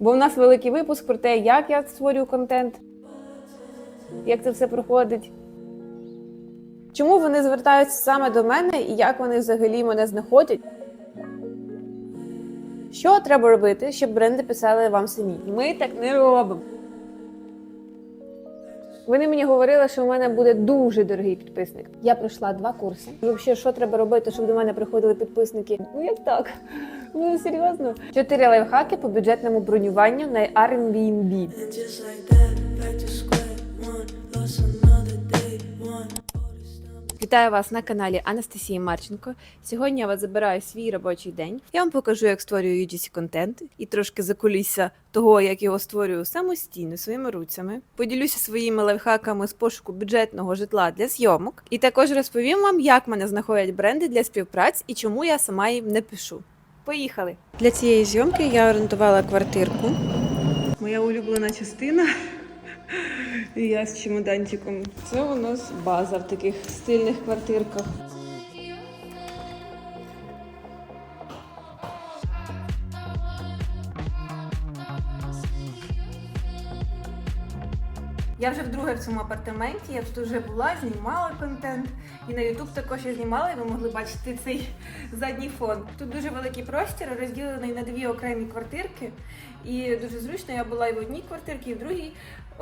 Бо в нас великий випуск про те, як я створюю контент, як це все проходить. Чому вони звертаються саме до мене і як вони взагалі мене знаходять? Що треба робити, щоб бренди писали вам самі? Ми так не робимо. Вони мені говорили, що в мене буде дуже дорогий підписник. Я пройшла два курси. І взагалі, що треба робити, щоб до мене приходили підписники? Ну як так? Ну серйозно. Чотири лайфхаки по бюджетному бронюванню на Airbnb. Вітаю вас на каналі Анастасії Марченко. Сьогодні я вас забираю свій робочий день. Я вам покажу, як створюю UGC контент і трошки закулісся того, як його створюю самостійно своїми руцями. Поділюся своїми лайфхаками з пошуку бюджетного житла для зйомок. І також розповім вам, як мене знаходять бренди для співпраць і чому я сама їм не пишу. Поїхали! Для цієї зйомки я орендувала квартирку. Моя улюблена частина. Я з чемоданчиком. Це у нас база в таких стильних квартирках. Я вже вдруге в цьому апартаменті. Я тут вже була, знімала контент. І на YouTube також я знімала, і ви могли бачити цей задній фон. Тут дуже великий простір, розділений на дві окремі квартирки. І дуже зручно я була і в одній квартирці, і в другій.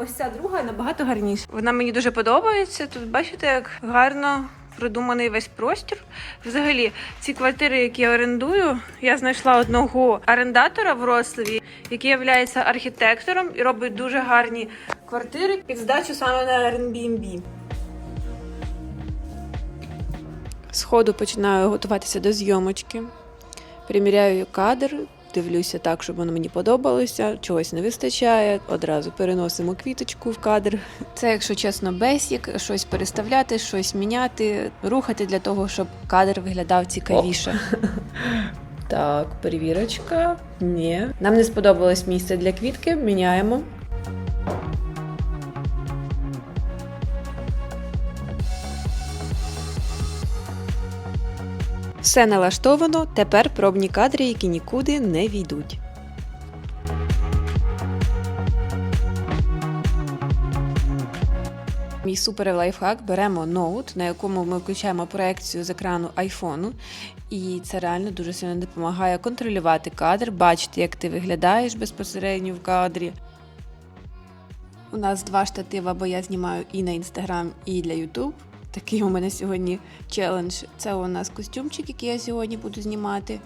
Ось ця друга набагато гарніша. Вона мені дуже подобається. Тут бачите, як гарно продуманий весь простір. Взагалі, ці квартири, які я орендую, я знайшла одного орендатора в Рославі, який є архітектором і робить дуже гарні квартири під здачу саме на Airbnb. Сходу починаю готуватися до зйомочки. Приміряю кадр, дивлюся так, щоб воно мені подобалося, чогось не вистачає. Одразу переносимо квіточку в кадр. Це, якщо чесно, бесік, щось переставляти, щось міняти, рухати для того, щоб кадр виглядав цікавіше. Так, перевірочка. Ні. Нам не сподобалось місце для квітки, міняємо. Все налаштовано, тепер пробні кадри, які нікуди не війдуть. Мій супер лайфхак беремо ноут, на якому ми включаємо проекцію з екрану айфону, і це реально дуже сильно допомагає контролювати кадр, бачити, як ти виглядаєш безпосередньо в кадрі. У нас два штатива, бо я знімаю і на інстаграм, і для Ютуб. Такий у мене сьогодні челендж. Це у нас костюмчик, який я сьогодні буду знімати.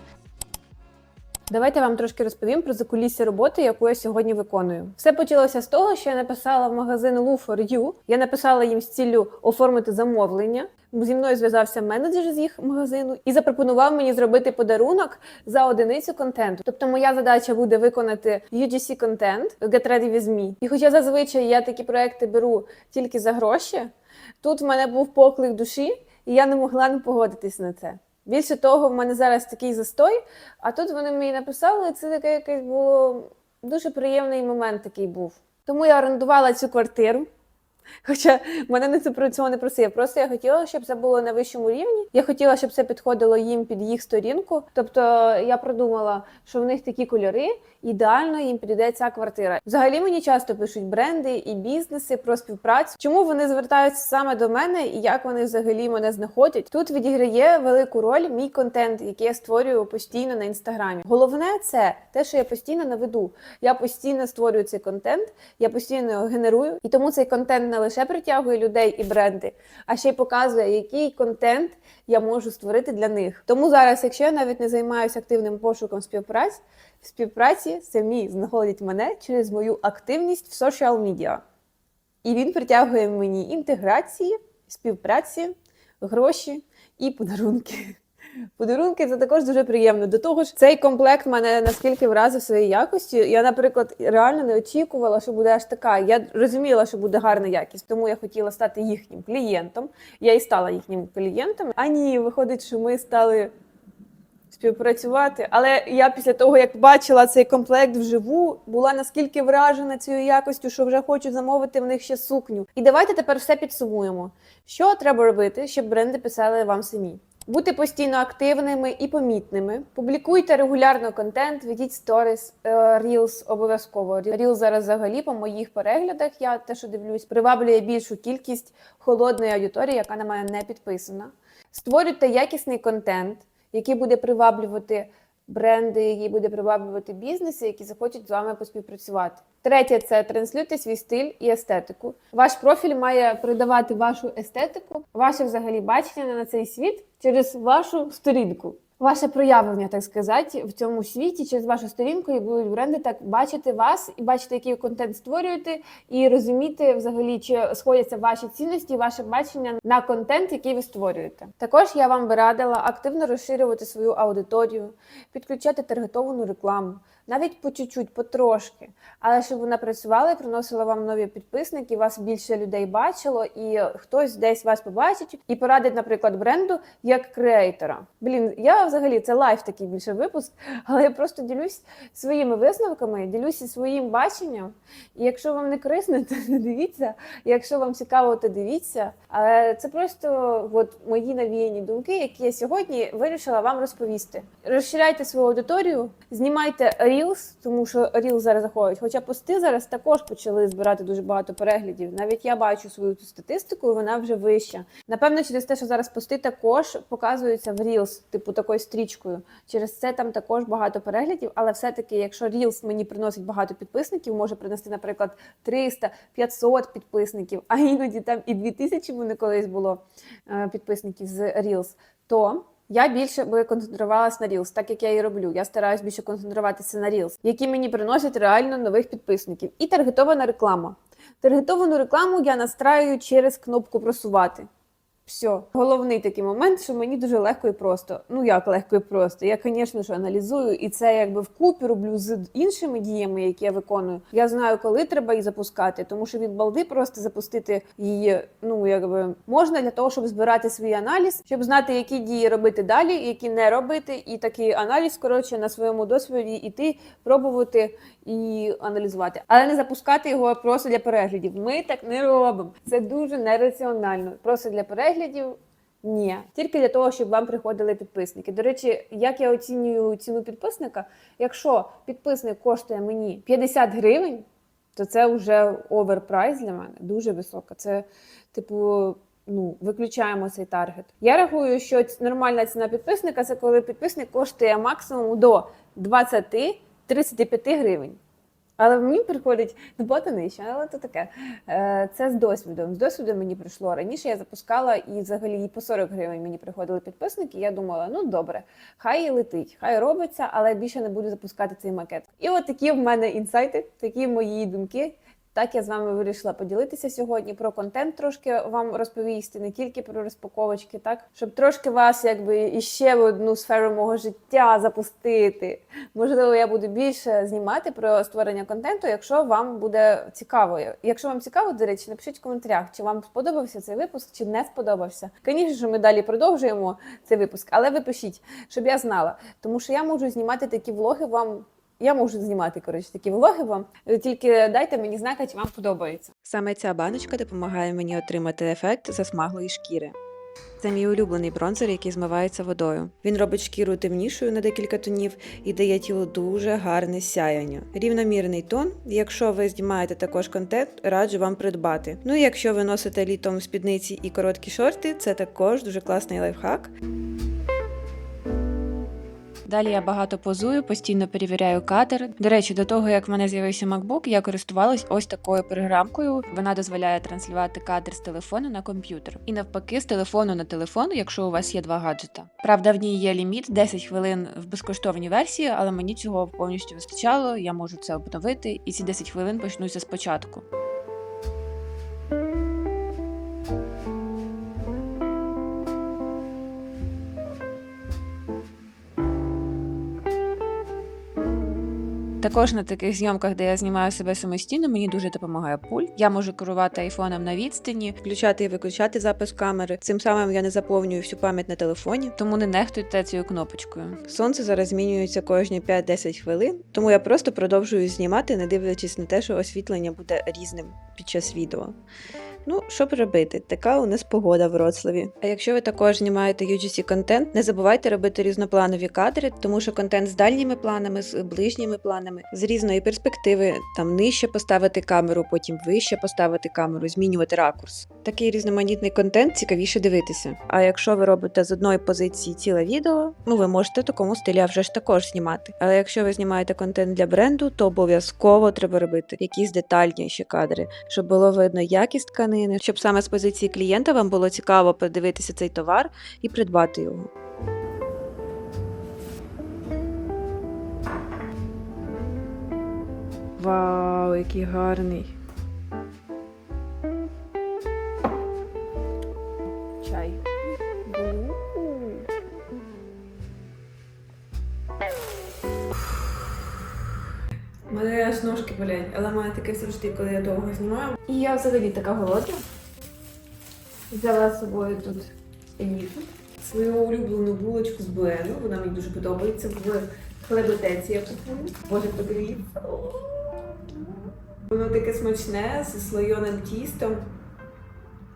Давайте я вам трошки розповім про закулісся роботи, яку я сьогодні виконую. Все почалося з того, що я написала в магазин Lou You. Я написала їм з ціллю оформити замовлення. Зі мною зв'язався менеджер з їх магазину і запропонував мені зробити подарунок за одиницю контенту. Тобто, моя задача буде виконати UGC контент Get Ready With Me. І хоча зазвичай я такі проекти беру тільки за гроші, тут в мене був поклик душі, і я не могла не погодитись на це. Більше того, в мене зараз такий застой, а тут вони мені написали, і це таке якесь було дуже приємний момент такий був. Тому я орендувала цю квартиру. Хоча мене не це про цього не просив. Просто я хотіла, щоб це було на вищому рівні. Я хотіла, щоб це підходило їм під їх сторінку. Тобто я продумала, що в них такі кольори, ідеально їм підійде ця квартира. Взагалі мені часто пишуть бренди і бізнеси про співпрацю. Чому вони звертаються саме до мене і як вони взагалі мене знаходять? Тут відіграє велику роль мій контент, який я створюю постійно на інстаграмі. Головне це те, що я постійно наведу. Я постійно створюю цей контент, я постійно генерую, і тому цей контент не лише притягує людей і бренди, а ще й показує, який контент я можу створити для них. Тому зараз, якщо я навіть не займаюся активним пошуком співпраць, в співпраці самі знаходять мене через мою активність в соціал медіа. І він притягує мені інтеграції, співпраці, гроші і подарунки. Подарунки це також дуже приємно. До того ж, цей комплект мене наскільки вразив своєю якостю. Я, наприклад, реально не очікувала, що буде аж така. Я розуміла, що буде гарна якість, тому я хотіла стати їхнім клієнтом. Я і стала їхнім клієнтом. А ні, виходить, що ми стали співпрацювати. Але я після того, як бачила цей комплект вживу, була наскільки вражена цією якостю, що вже хочу замовити в них ще сукню. І давайте тепер все підсумуємо. Що треба робити, щоб бренди писали вам самі? Бути постійно активними і помітними. Публікуйте регулярно контент, ведіть сторіс, е, обов'язково. ріл. зараз взагалі по моїх переглядах, я те, що дивлюсь, приваблює більшу кількість холодної аудиторії, яка на мене не підписана. Створюйте якісний контент, який буде приваблювати бренди, які буде приваблювати бізнеси, які захочуть з вами поспівпрацювати. Третє це транслюйте свій стиль і естетику. Ваш профіль має передавати вашу естетику, ваше взагалі бачення на цей світ через вашу сторінку. Ваше проявлення, так сказати, в цьому світі через вашу сторінку і будуть бренди так бачити вас і бачити, який контент створюєте, і розуміти взагалі, чи сходяться ваші цінності, ваше бачення на контент, який ви створюєте. Також я вам би радила активно розширювати свою аудиторію, підключати таргетовану рекламу, навіть по чуть-чуть, потрошки, але щоб вона працювала і приносила вам нові підписники, вас більше людей бачило, і хтось десь вас побачить і порадить, наприклад, бренду як креатора. Блін, я взагалі це лайф такий більше випуск, але я просто ділюсь своїми висновками, ділюся своїм баченням. І якщо вам не корисно, то не дивіться. Якщо вам цікаво, то дивіться. Але це просто от мої навіяні думки, які я сьогодні вирішила вам розповісти. Розширяйте свою аудиторію, знімайте Reels, тому що Reels зараз заходить. Хоча пости зараз також почали збирати дуже багато переглядів. Навіть я бачу свою цю статистику, і вона вже вища. Напевно, через те, що зараз пости також показуються в Reels, типу такою стрічкою. Через це там також багато переглядів. Але все-таки, якщо Reels мені приносить багато підписників, може принести, наприклад, 300, 500 підписників, а іноді там і 2000 мене колись було е, підписників з Reels, то я більше би концентрувалася на Reels, так як я і роблю. Я стараюсь більше концентруватися на Reels, які мені приносять реально нових підписників. І таргетована реклама. Таргетовану рекламу я настраюю через кнопку просувати. Все, головний такий момент, що мені дуже легко і просто. Ну як легко і просто. Я, звісно ж, аналізую, і це якби вкупі роблю з іншими діями, які я виконую. Я знаю, коли треба її запускати, тому що від балди просто запустити її. Ну якби можна для того, щоб збирати свій аналіз, щоб знати, які дії робити далі, які не робити, і такий аналіз коротше на своєму досвіді іти, пробувати і аналізувати, але не запускати його просто для переглядів. Ми так не робимо. Це дуже нераціонально. Просто для переглядів. Ні, тільки для того, щоб вам приходили підписники. До речі, як я оцінюю ціну підписника, якщо підписник коштує мені 50 гривень, то це вже оверпрайс для мене дуже висока. Це, типу, ну, виключаємо цей таргет. Я рахую, що нормальна ціна підписника це коли підписник коштує максимум до 20-35 гривень. Але мені приходить набагато нижче, але то таке. Е, Це з досвідом. З досвідом мені прийшло. Раніше я запускала і взагалі і по 40 гривень мені приходили підписники. Я думала, ну добре, хай летить, хай робиться, але більше не буду запускати цей макет. І от такі в мене інсайти, такі мої думки. Так я з вами вирішила поділитися сьогодні про контент, трошки вам розповісти, не тільки про розпаковочки, так щоб трошки вас якби іще в одну сферу мого життя запустити. Можливо, я буду більше знімати про створення контенту, якщо вам буде цікаво. Якщо вам цікаво, до речі, напишіть в коментарях, чи вам сподобався цей випуск, чи не сподобався. Звісно, що ми далі продовжуємо цей випуск, але ви пишіть, щоб я знала, тому що я можу знімати такі влоги вам. Я можу знімати коротше такі влоги вам. Тільки дайте мені знати, чи вам подобається. Саме ця баночка допомагає мені отримати ефект засмаглої шкіри. Це мій улюблений бронзер, який змивається водою. Він робить шкіру темнішою на декілька тонів і дає тілу дуже гарне сяяння. Рівномірний тон. Якщо ви знімаєте також контент, раджу вам придбати. Ну і якщо ви носите літом спідниці і короткі шорти, це також дуже класний лайфхак. Далі я багато позую, постійно перевіряю кадр. До речі, до того як в мене з'явився MacBook, я користувалась ось такою програмкою. Вона дозволяє транслювати кадр з телефону на комп'ютер. І навпаки, з телефону на телефон, якщо у вас є два гаджета. Правда, в ній є ліміт 10 хвилин в безкоштовній версії, але мені цього повністю вистачало. Я можу це обновити, і ці 10 хвилин почнуться спочатку. Також на таких зйомках, де я знімаю себе самостійно, мені дуже допомагає пульт. Я можу керувати айфоном на відстані, включати і виключати запис камери. Цим самим я не заповнюю всю пам'ять на телефоні, тому не нехтуйте цією кнопочкою. Сонце зараз змінюється кожні 5-10 хвилин, тому я просто продовжую знімати, не дивлячись на те, що освітлення буде різним під час відео. Ну, що б робити? Така у нас погода в Вроцлаві. А якщо ви також знімаєте UGC контент, не забувайте робити різнопланові кадри, тому що контент з дальніми планами, з ближніми планами, з різної перспективи, там нижче поставити камеру, потім вище поставити камеру, змінювати ракурс. Такий різноманітний контент цікавіше дивитися. А якщо ви робите з одної позиції ціле відео, ну ви можете в такому стилі а вже ж також знімати. Але якщо ви знімаєте контент для бренду, то обов'язково треба робити якісь детальніші кадри, щоб було видно якість тканини, щоб саме з позиції клієнта вам було цікаво подивитися цей товар і придбати його. Вау, який гарний. Чай. У мене аж ножки болять, але в мене таке завжди, коли я довго знімаю. І я взагалі така голодна. Взяла з собою тут еліту. Свою улюблену булочку з буену. Вона мені дуже подобається в хлеботеці я купую. Боже, подивіться. Воно таке смачне з слойоним тістом.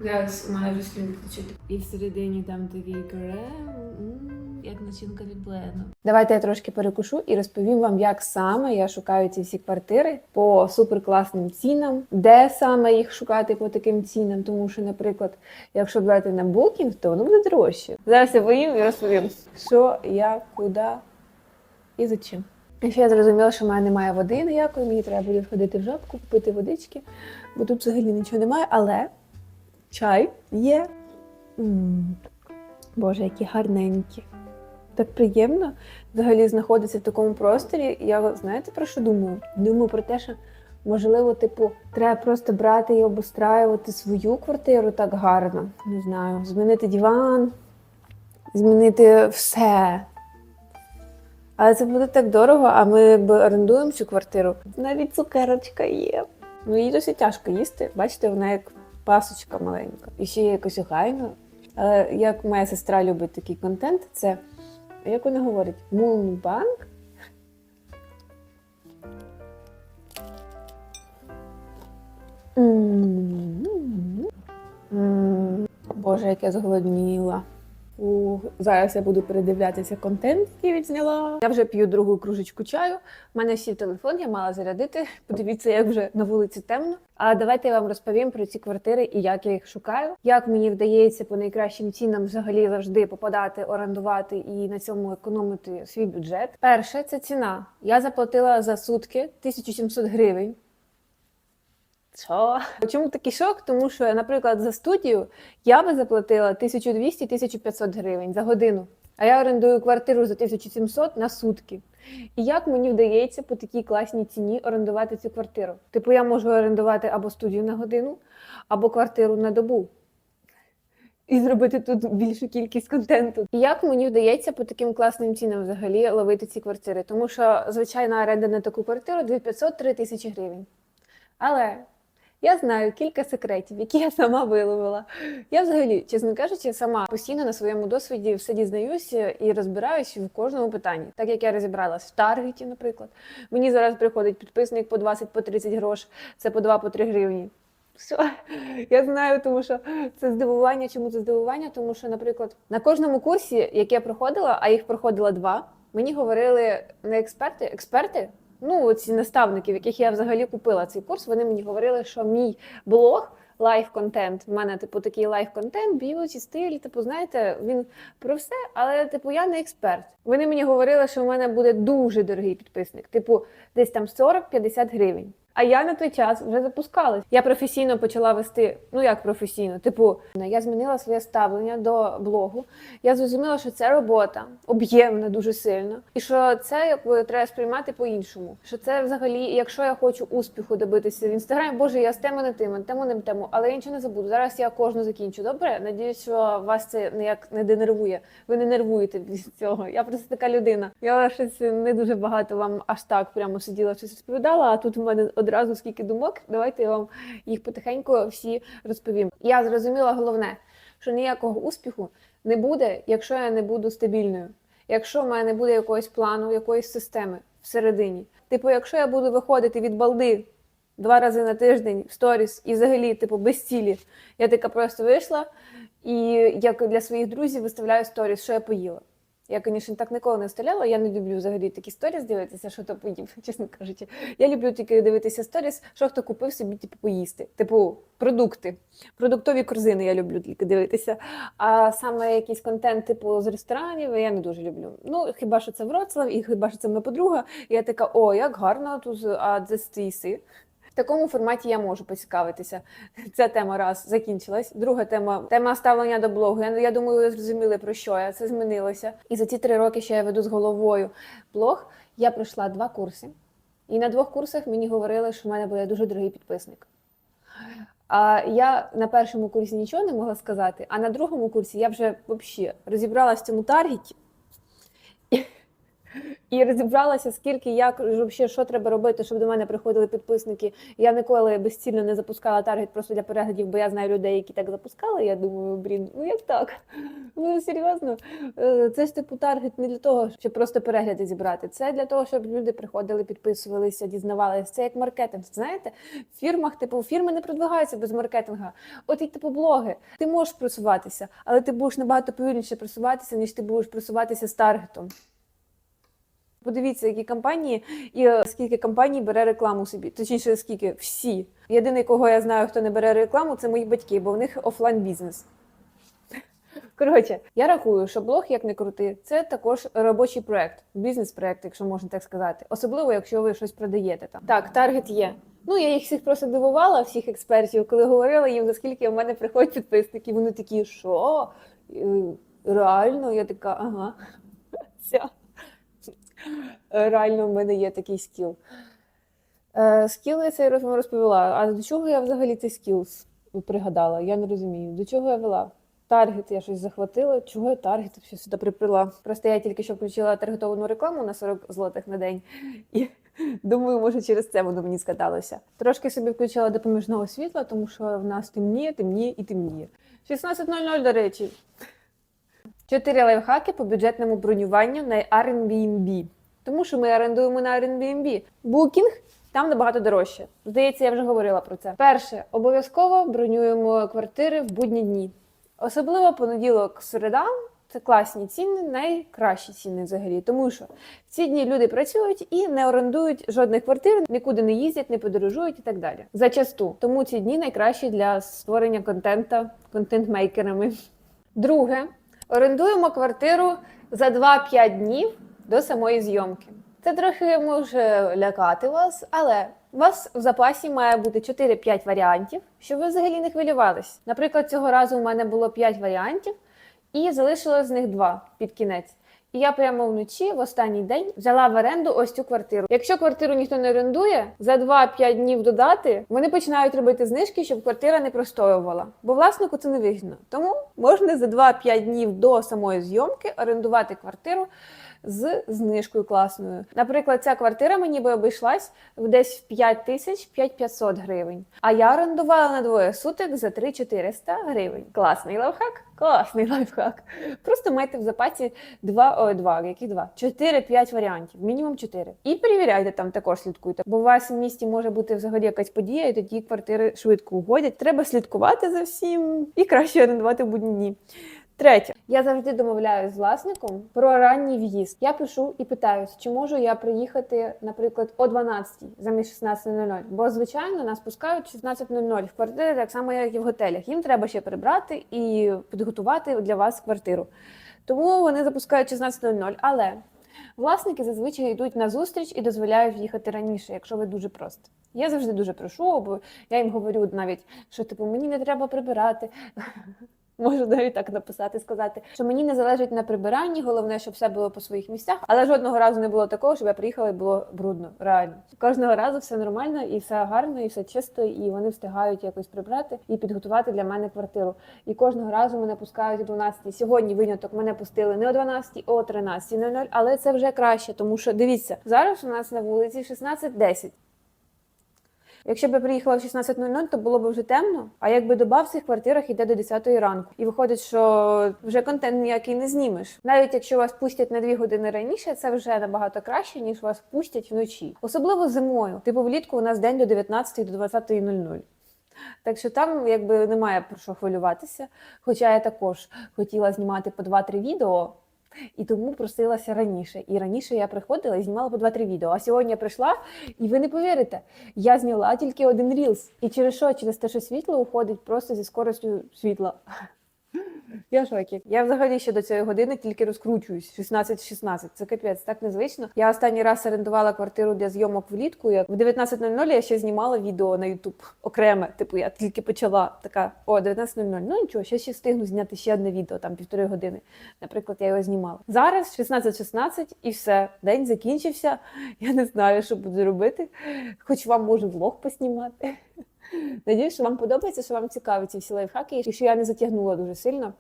Зараз у мене вже слюнки течуть. І всередині там такий крем, як начинка від блену. Давайте я трошки перекушу і розповім вам, як саме я шукаю ці всі квартири по суперкласним цінам, де саме їх шукати по таким цінам. Тому що, наприклад, якщо брати на букінг, то воно буде дорожче. Зараз я поїм і розповім, що, як, куди і за чим. І ще я зрозуміла, що в мене немає води ніякої, мені треба буде сходити в жабку, купити водички, бо тут взагалі нічого немає, але чай є. м Боже, які гарненькі. Так приємно взагалі знаходитися в такому просторі. Я знаєте про що думаю? Думаю про те, що можливо, типу, треба просто брати і обустраювати свою квартиру так гарно. Не знаю, змінити диван, змінити все. Але це буде так дорого, а ми б орендуємо цю квартиру. Навіть цукерочка є. Ну її досить тяжко їсти. Бачите, вона як пасочка маленька. І ще є якось охайно. Але як моя сестра любить такий контент, це як вона говорить, мунбанк. Боже, як я зголодніла. Ух, зараз я буду передивлятися контент, який відзняла. Я вже п'ю другу кружечку чаю. У мене сів телефон, я мала зарядити. Подивіться, як вже на вулиці темно. А давайте я вам розповім про ці квартири і як я їх шукаю. Як мені вдається по найкращим цінам взагалі завжди попадати, орендувати і на цьому економити свій бюджет. Перше, це ціна. Я заплатила за сутки 1700 гривень. Що? Чому такий шок? Тому що, наприклад, за студію я би заплатила 1200-1500 гривень за годину. А я орендую квартиру за 1700 на сутки. І як мені вдається по такій класній ціні орендувати цю квартиру? Типу, я можу орендувати або студію на годину, або квартиру на добу. І зробити тут більшу кількість контенту. І як мені вдається по таким класним цінам взагалі ловити ці квартири? Тому що звичайна оренда на таку квартиру 2500-3 тисячі гривень. Але я знаю кілька секретів, які я сама виловила. Я взагалі, чесно кажучи, сама постійно на своєму досвіді все дізнаюся і розбираюся в кожному питанні. Так як я розібралась в Таргеті, наприклад. Мені зараз приходить підписник по 20 по 30 грош, це по 2 по 3 гривні. Все, я знаю, тому що це здивування. Чому це здивування? Тому що, наприклад, на кожному курсі, який я проходила, а їх проходила два, мені говорили не експерти, експерти. Ну, ці наставники, в яких я взагалі купила цей курс, вони мені говорили, що мій блог лайф контент. У мене, типу, такий лайф контент, б'юті, стиль. Типу, знаєте, він про все, але типу я не експерт. Вони мені говорили, що в мене буде дуже дорогий підписник, типу, десь там 40-50 гривень. А я на той час вже запускалась. Я професійно почала вести. Ну як професійно? Типу, я змінила своє ставлення до блогу. Я зрозуміла, що це робота об'ємна дуже сильно, і що це якби треба сприймати по-іншому. Що це взагалі, якщо я хочу успіху добитися в інстаграмі, боже, я з теми на тему, тему не тему, але я нічого не забуду. Зараз я кожну закінчу. Добре, надіюсь, що вас це ніяк не денервує. Ви не нервуєте від цього. Я просто така людина. Я щось не дуже багато вам аж так прямо сиділа, щось розповідала. А тут у мене одразу скільки думок. Давайте я вам їх потихеньку всі розповім. Я зрозуміла головне, що ніякого успіху не буде, якщо я не буду стабільною. Якщо в мене не буде якогось плану, якоїсь системи всередині. Типу, якщо я буду виходити від балди два рази на тиждень в сторіс і взагалі, типу, без цілі. Я така просто вийшла і як для своїх друзів виставляю сторіс, що я поїла. Я, звісно, так ніколи не вставляла. Я не люблю взагалі такі сторіс дивитися, що хто поїв, чесно кажучи. Я люблю тільки дивитися сторіс, що хто купив собі, типу, поїсти. Типу, продукти. Продуктові корзини я люблю тільки дивитися. А саме якийсь контент, типу, з ресторанів, я не дуже люблю. Ну, хіба що це Вроцлав, і хіба що це моя подруга. І я така, о, як гарно тут, а це стіси. Такому форматі я можу поцікавитися. Ця тема раз закінчилась. Друга тема тема ставлення до блогу. Я, я думаю, ви зрозуміли про що я. Це змінилося. І за ці три роки, що я веду з головою блог, я пройшла два курси. І на двох курсах мені говорили, що в мене буде дуже дорогий підписник. А я на першому курсі нічого не могла сказати, а на другому курсі я вже взагалі розібралася в цьому таргеті. І розібралася, скільки як взагалі, що треба робити, щоб до мене приходили підписники. Я ніколи безцільно не запускала таргет просто для переглядів, бо я знаю людей, які так запускали. Я думаю, блін, ну як так? Ну серйозно, Е, це ж типу таргет не для того, щоб просто перегляди зібрати. Це для того, щоб люди приходили, підписувалися, дізнавалися. Це як маркетинг. Знаєте, в фірмах, типу, фірми не продвигаються без маркетинга. От і типу блоги. Ти можеш просуватися, але ти будеш набагато повільніше просуватися, ніж ти будеш просуватися з таргетом. Подивіться, які компанії і е, скільки компаній бере рекламу собі. Точніше, скільки всі. Єдиний, кого я знаю, хто не бере рекламу, це мої батьки, бо в них офлайн бізнес. Коротше, я рахую, що блог, як не крути, це також робочий проект, бізнес-проект, якщо можна так сказати. Особливо, якщо ви щось продаєте там. Так, таргет є. Ну, я їх всіх просто дивувала, всіх експертів, коли говорила їм, за скільки в мене приходять підписники. Вони такі, що? Е, Реально? Я така, ага. Все. Реально, в мене є такий скіл. Е, скіл я вам розповіла. А до чого я взагалі цей скіл пригадала? Я не розумію. До чого я вела? Таргет я щось захватила. Чого я таргет ще сюди приприла? Просто я тільки що включила таргетовану рекламу на 40 злотих на день. І думаю, може, через це воно мені скаталося. Трошки собі включила допоміжного світла, тому що в нас темніє, темніє і темніє. 16.00, до речі. Чотири лайфхаки по бюджетному бронюванню на Airbnb. Тому що ми орендуємо на Airbnb. Booking там набагато дорожче. Здається, я вже говорила про це. Перше, обов'язково бронюємо квартири в будні дні. Особливо понеділок, середа. Це класні ціни, найкращі ціни взагалі. Тому що в ці дні люди працюють і не орендують жодних квартир, нікуди не їздять, не подорожують і так далі. Зачасту. Тому ці дні найкращі для створення контента контент-мейкерами. Друге, орендуємо квартиру за 2-5 днів до самої зйомки. Це трохи може лякати вас, але у вас в запасі має бути 4-5 варіантів, щоб ви взагалі не хвилювались. Наприклад, цього разу у мене було 5 варіантів, і залишилось з них 2 під кінець. І я прямо вночі, в останній день, взяла в оренду ось цю квартиру. Якщо квартиру ніхто не орендує, за 2-5 днів додати вони починають робити знижки, щоб квартира не простоювала. Бо власнику це не вигідно. Тому можна за 2-5 днів до самої зйомки орендувати квартиру з знижкою класною. Наприклад, ця квартира мені би обійшлась в десь в 5 тисяч 5500 гривень. А я орендувала на двоє суток за 3400 гривень. Класний лайфхак? Класний лайфхак. Просто майте в запасі два, ой, два, які два? 4-5 варіантів, мінімум 4. І перевіряйте там також слідкуйте. Бо у вас в місті може бути взагалі якась подія, і тоді квартири швидко угодять. Треба слідкувати за всім і краще орендувати в будні дні. Третє, я завжди домовляюсь з власником про ранній в'їзд. Я пишу і питаюсь, чи можу я приїхати, наприклад, о 12 замість 16.00. Бо звичайно нас пускають 16.00 в квартири, так само як і в готелях. Їм треба ще прибрати і підготувати для вас квартиру. Тому вони запускають 16.00. Але власники зазвичай йдуть на зустріч і дозволяють їхати раніше, якщо ви дуже просто. Я завжди дуже прошу, бо я їм говорю навіть, що типу мені не треба прибирати. Можу навіть так написати, сказати, що мені не залежить на прибиранні, головне, щоб все було по своїх місцях. Але жодного разу не було такого, щоб я приїхала і було брудно. Реально кожного разу все нормально і все гарно, і все чисто, і вони встигають якось прибрати і підготувати для мене квартиру. І кожного разу мене пускають о 12. Сьогодні виняток мене пустили не о 12, а о 13.00, але це вже краще, тому що дивіться, зараз у нас на вулиці 16.10. Якщо б я приїхала в 16.00, то було б вже темно. А якби доба в цих квартирах йде до 10 ранку. І виходить, що вже контент ніякий не знімеш. Навіть якщо вас пустять на 2 години раніше, це вже набагато краще, ніж вас пустять вночі. Особливо зимою. Типу влітку у нас день до 19 до 20.00. Так що там якби немає про що хвилюватися. Хоча я також хотіла знімати по 2-3 відео, і тому просилася раніше. І раніше я приходила і знімала по 2-3 відео. А сьогодні я прийшла, і ви не повірите, я зняла тільки один рілс. І через що? Через те, що світло уходить просто зі скоростю світла. Я в шокі. Я взагалі ще до цієї години тільки розкручуюсь. 16-16. Це капець, так незвично. Я останній раз орендувала квартиру для зйомок влітку. Як в 19.00 я ще знімала відео на YouTube окреме. Типу, я тільки почала така: о, 19.00. Ну нічого, ще ще встигну зняти ще одне відео, там півтори години. Наприклад, я його знімала. Зараз 16.16 і все. День закінчився. Я не знаю, що буду робити. Хоч вам можу влог поснімати. Надіюсь, що вам подобається, що вам цікаві ці всі лайфхаки, і що я не затягнула дуже сильно.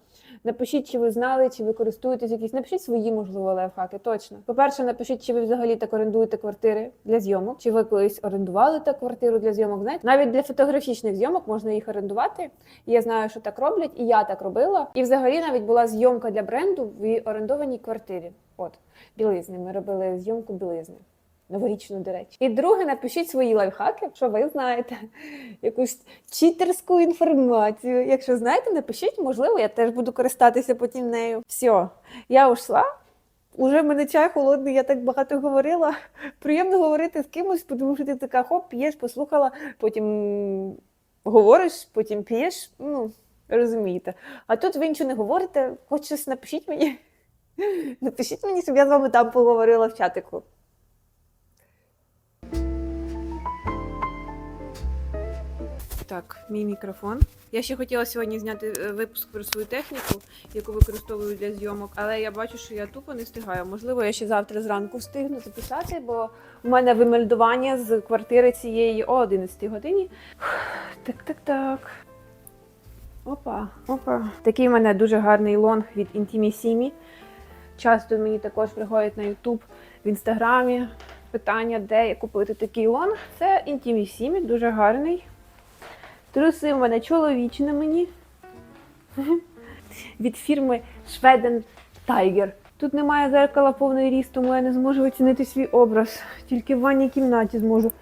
Напишіть, чи ви знали, чи ви користуєтесь якісь. Напишіть свої, можливо, лайфхаки. Точно. По-перше, напишіть, чи ви взагалі так орендуєте квартири для зйомок, чи ви колись орендували так квартиру для зйомок. Знаєте, навіть для фотографічних зйомок можна їх орендувати. Я знаю, що так роблять, і я так робила. І взагалі навіть була зйомка для бренду в орендованій квартирі. От білизни. Ми робили зйомку білизни. Новорічну, до речі. І друге, напишіть свої лайфхаки, що ви знаєте, якусь читерську інформацію. Якщо знаєте, напишіть, можливо, я теж буду користатися потім нею. Все, я ушла. Уже в мене чай холодний, я так багато говорила. Приємно говорити з кимось, тому що ти така хоп, п'єш, послухала, потім говориш, потім п'єш. Ну, розумієте. А тут ви нічого не говорите, хоч щось напишіть мені. Напишіть мені, щоб я з вами там поговорила в чатику. Так, мій мікрофон. Я ще хотіла сьогодні зняти е, випуск про свою техніку, яку використовую для зйомок, але я бачу, що я тупо не встигаю. Можливо, я ще завтра зранку встигну записати, бо у мене вимельдування з квартири цієї о 11 годині. Так, так, так. Опа, опа. Такий в мене дуже гарний лонг від Intimissimi. Часто мені також приходять на YouTube в інстаграмі питання, де купити такий лонг. Це Intimissimi, дуже гарний. Труси в мене чоловічі на мені. Від фірми Schweden Tiger. Тут немає зеркала повний ріст, тому я не зможу оцінити свій образ. Тільки в ванній кімнаті зможу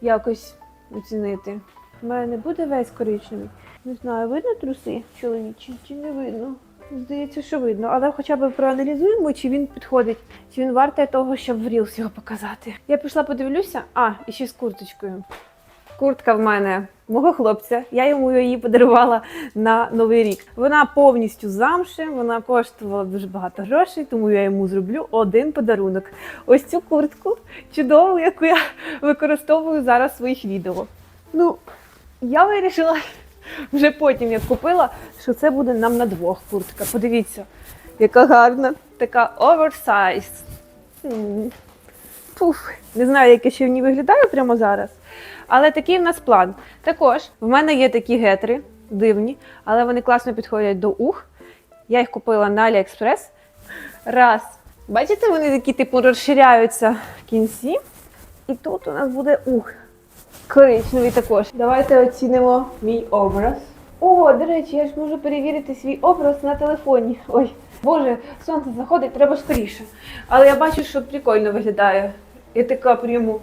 якось оцінити. У мене не буде весь коричневий. Не знаю, видно труси чоловічі чи не видно. Здається, що видно, але хоча б проаналізуємо, чи він підходить, чи він вартий того, щоб в Reels його показати. Я пішла подивлюся, а, і ще з курточкою. Куртка в мене мого хлопця. Я йому її подарувала на новий рік. Вона повністю з замши, вона коштувала дуже багато грошей, тому я йому зроблю один подарунок. Ось цю куртку чудову, яку я використовую зараз в своїх відео. Ну, я вирішила вже потім, як купила, що це буде нам на двох куртка. Подивіться, яка гарна, така оверсайз. Пуф. Не знаю, як я ще в ній виглядаю прямо зараз. Але такий в нас план. Також в мене є такі гетри дивні, але вони класно підходять до ух. Я їх купила на AliExpress. Раз. Бачите, вони такі типу розширяються в кінці. І тут у нас буде ух. Коричневий також. Давайте оцінимо мій образ. О, до речі, я ж можу перевірити свій образ на телефоні. Ой, боже, сонце заходить, треба скоріше. Але я бачу, що прикольно виглядає. Я така прямо.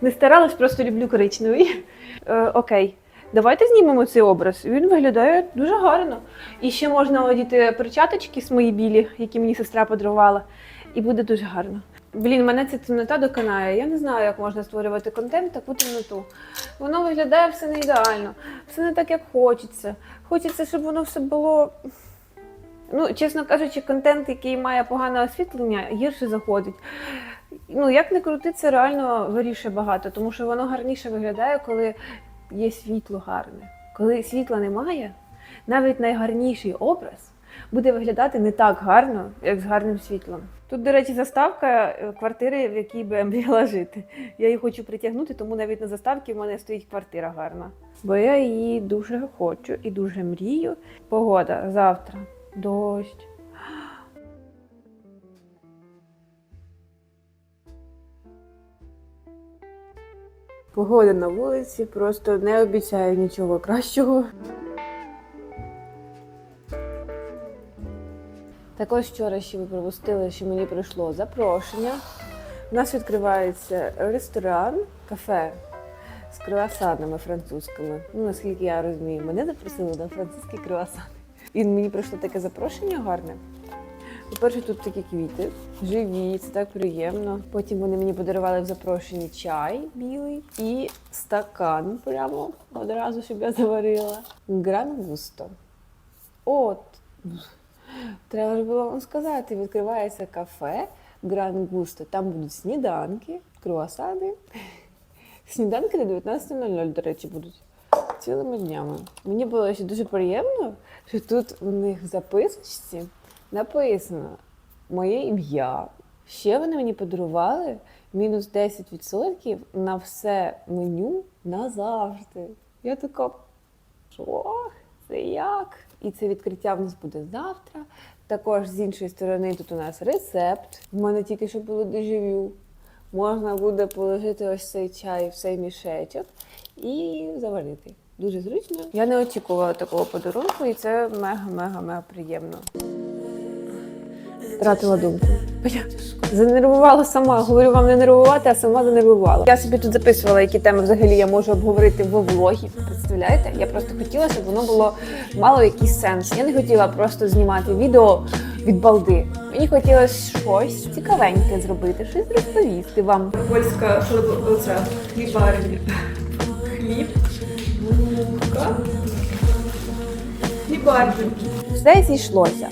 Не старалась, просто люблю коричневий. Е, окей. Давайте знімемо цей образ. Він виглядає дуже гарно. І ще можна одіти перчаточки з мої білі, які мені сестра подарувала, і буде дуже гарно. Блін, мене ця темнота доконає. Я не знаю, як можна створювати контент таку темноту. Воно виглядає все не ідеально, все не так, як хочеться. Хочеться, щоб воно все було. Ну, чесно кажучи, контент, який має погане освітлення, гірше заходить. Ну, як не крути, це реально вирішує багато, тому що воно гарніше виглядає, коли є світло гарне. Коли світла немає, навіть найгарніший образ буде виглядати не так гарно, як з гарним світлом. Тут, до речі, заставка е, квартири, в якій би я мріяла жити. Я її хочу притягнути, тому навіть на заставці в мене стоїть квартира гарна. Бо я її дуже хочу і дуже мрію. Погода завтра, дощ. Погода на вулиці просто не обіцяє нічого кращого. Також вчора ще ви пропустили, що мені прийшло запрошення. У нас відкривається ресторан, кафе з круасанами французькими. Ну, наскільки я розумію, мене запросили на французькі круасани. І мені прийшло таке запрошення гарне. По-перше, тут такі квіти, живі, це так приємно. Потім вони мені подарували в запрошенні чай білий і стакан прямо одразу, щоб я заварила. Гран густо. От. Треба ж було вам сказати, відкривається кафе Гран Густо. Там будуть сніданки, круасани. Сніданки до 19.00, до речі, будуть цілими днями. Мені було ще дуже приємно, що тут у них в записочці написано моє ім'я. Ще вони мені подарували мінус 10% на все меню назавжди. Я така, що? Це як? І це відкриття в нас буде завтра. Також з іншої сторони тут у нас рецепт. У мене тільки що було дежавю. Можна буде положити ось цей чай в цей мішечок і заварити. Дуже зручно. Я не очікувала такого подарунку, і це мега-мега-мега приємно. Втратила думку. Я занервувала сама. Говорю вам не нервувати, а сама занервувала. Я собі тут записувала, які теми взагалі я можу обговорити в влогі. Представляєте? Я просто хотіла, щоб воно було мало якийсь сенс. Я не хотіла просто знімати відео від балди. Мені хотілося щось цікавеньке зробити, щось розповісти вам. Польська оця хлібарня. Хліб, хлібарня. Все зійшлося.